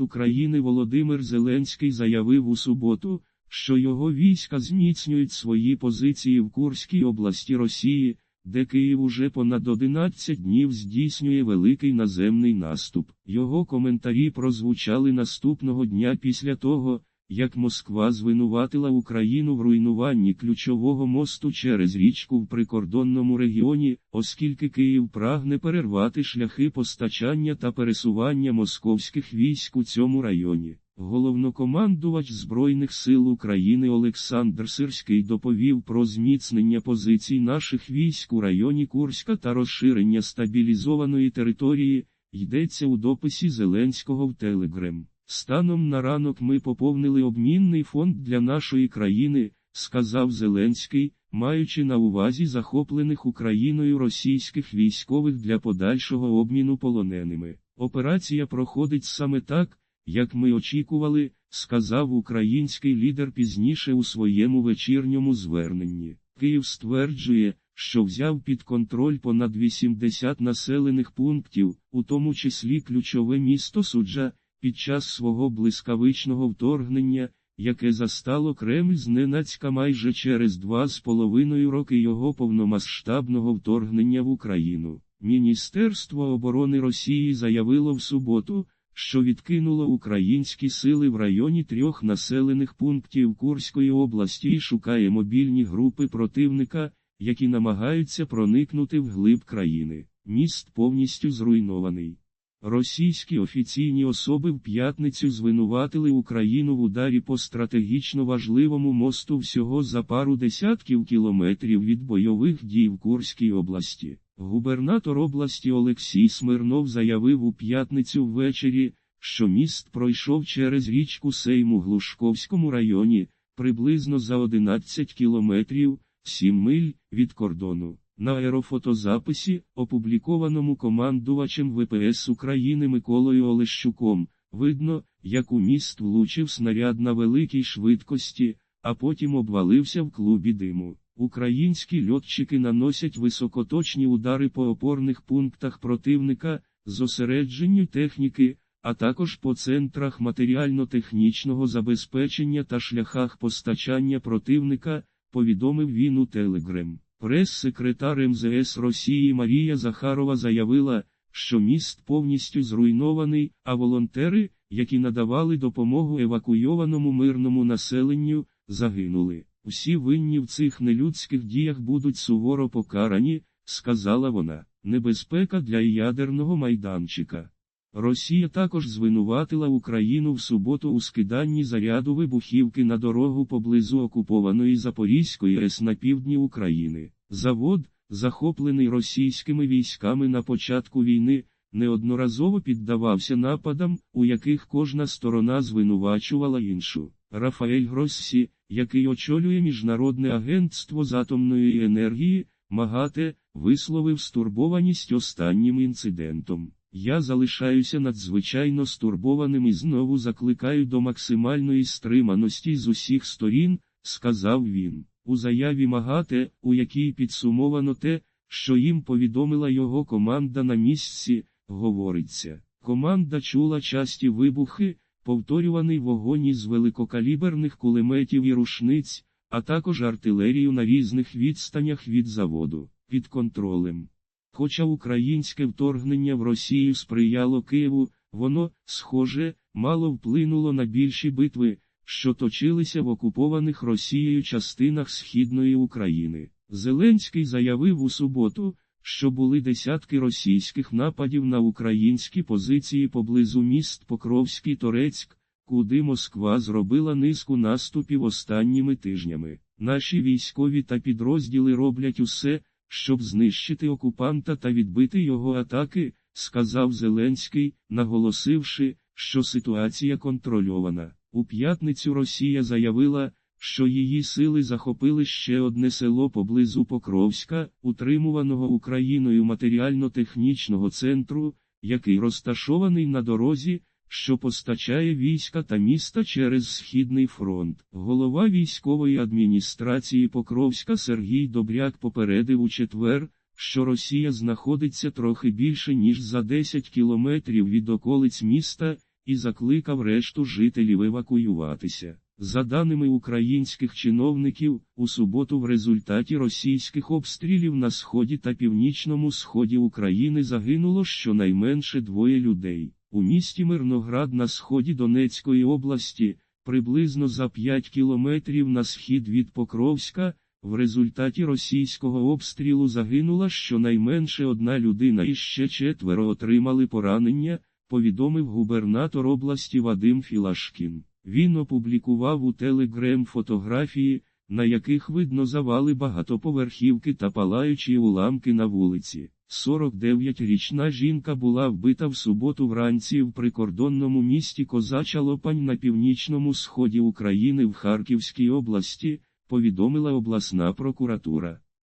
України Володимир Зеленський заявив у суботу, що його війська зміцнюють свої позиції в Курській області Росії, де Київ уже понад 11 днів здійснює великий наземний наступ. Його коментарі прозвучали наступного дня після того, як Москва звинуватила Україну в руйнуванні ключового мосту через річку в прикордонному регіоні, оскільки Київ прагне перервати шляхи постачання та пересування московських військ у цьому районі. Головнокомандувач Збройних сил України Олександр Сирський доповів про зміцнення позицій наших військ у районі Курська та розширення стабілізованої території, йдеться у дописі Зеленського в Телеграм. Станом на ранок ми поповнили обмінний фонд для нашої країни, сказав Зеленський, маючи на увазі захоплених Україною російських військових для подальшого обміну полоненими. Операція проходить саме так, як ми очікували, сказав український лідер пізніше у своєму вечірньому зверненні. Київ стверджує, що взяв під контроль понад 80 населених пунктів, у тому числі ключове місто Суджа під час свого блискавичного вторгнення, яке застало Кремль зненацька майже через два з половиною роки його повномасштабного вторгнення в Україну. Міністерство оборони Росії заявило в суботу, що відкинуло українські сили в районі трьох населених пунктів Курської області і шукає мобільні групи противника, які намагаються проникнути в глиб країни. Міст повністю зруйнований. Російські офіційні особи в п'ятницю звинуватили Україну в ударі по стратегічно важливому мосту всього за пару десятків кілометрів від бойових дій в Курській області. Губернатор області Олексій Смирнов заявив у п'ятницю ввечері, що міст пройшов через річку Сейм у Глушковському районі, приблизно за 11 кілометрів, 7 миль від кордону. На аерофотозаписі, опублікованому командувачем ВПС України Миколою Олещуком, видно, як у міст влучив снаряд на великій швидкості, а потім обвалився в клубі диму. Українські льотчики наносять високоточні удари по опорних пунктах противника, зосередженню техніки, а також по центрах матеріально-технічного забезпечення та шляхах постачання противника, повідомив він у Телеграм. Прес-секретар МЗС Росії Марія Захарова заявила, що міст повністю зруйнований, а волонтери, які надавали допомогу евакуйованому мирному населенню, загинули. Усі винні в цих нелюдських діях будуть суворо покарані, сказала вона, небезпека для ядерного майданчика. Росія також звинуватила Україну в суботу у скиданні заряду вибухівки на дорогу поблизу окупованої Запорізької РЕС на півдні України. Завод, захоплений російськими військами на початку війни, неодноразово піддавався нападам, у яких кожна сторона звинувачувала іншу. Рафаель Гроссі, який очолює Міжнародне агентство з атомної енергії, МАГАТЕ, висловив стурбованість останнім інцидентом. Я залишаюся надзвичайно стурбованим і знову закликаю до максимальної стриманості з усіх сторін, сказав він. У заяві МАГАТЕ, у якій підсумовано те, що їм повідомила його команда на місці, говориться. Команда чула часті вибухи, повторюваний вогонь із великокаліберних кулеметів і рушниць, а також артилерію на різних відстанях від заводу, під контролем. Хоча українське вторгнення в Росію сприяло Києву, воно, схоже, мало вплинуло на більші битви, що точилися в окупованих Росією частинах Східної України. Зеленський заявив у суботу, що були десятки російських нападів на українські позиції поблизу міст Покровський Торецьк, куди Москва зробила низку наступів останніми тижнями. Наші військові та підрозділи роблять усе, щоб знищити окупанта та відбити його атаки, сказав Зеленський, наголосивши, що ситуація контрольована. У п'ятницю Росія заявила, що її сили захопили ще одне село поблизу Покровська, утримуваного Україною матеріально-технічного центру, який розташований на дорозі, що постачає війська та міста через Східний фронт. Голова військової адміністрації Покровська Сергій Добряк попередив у четвер, що Росія знаходиться трохи більше ніж за 10 кілометрів від околиць міста, і закликав решту жителів евакуюватися. За даними українських чиновників, у суботу в результаті російських обстрілів на сході та північному сході України загинуло щонайменше двоє людей. У місті Мирноград на сході Донецької області, приблизно за 5 кілометрів на схід від Покровська, в результаті російського обстрілу загинула щонайменше одна людина і ще четверо отримали поранення, повідомив губернатор області Вадим Філашкін. Він опублікував у Телегрем фотографії, на яких видно завали багатоповерхівки та палаючі уламки на вулиці. 49-річна жінка була вбита в суботу вранці в прикордонному місті Козача Лопань на північному сході України в Харківській області, повідомила обласна прокуратура.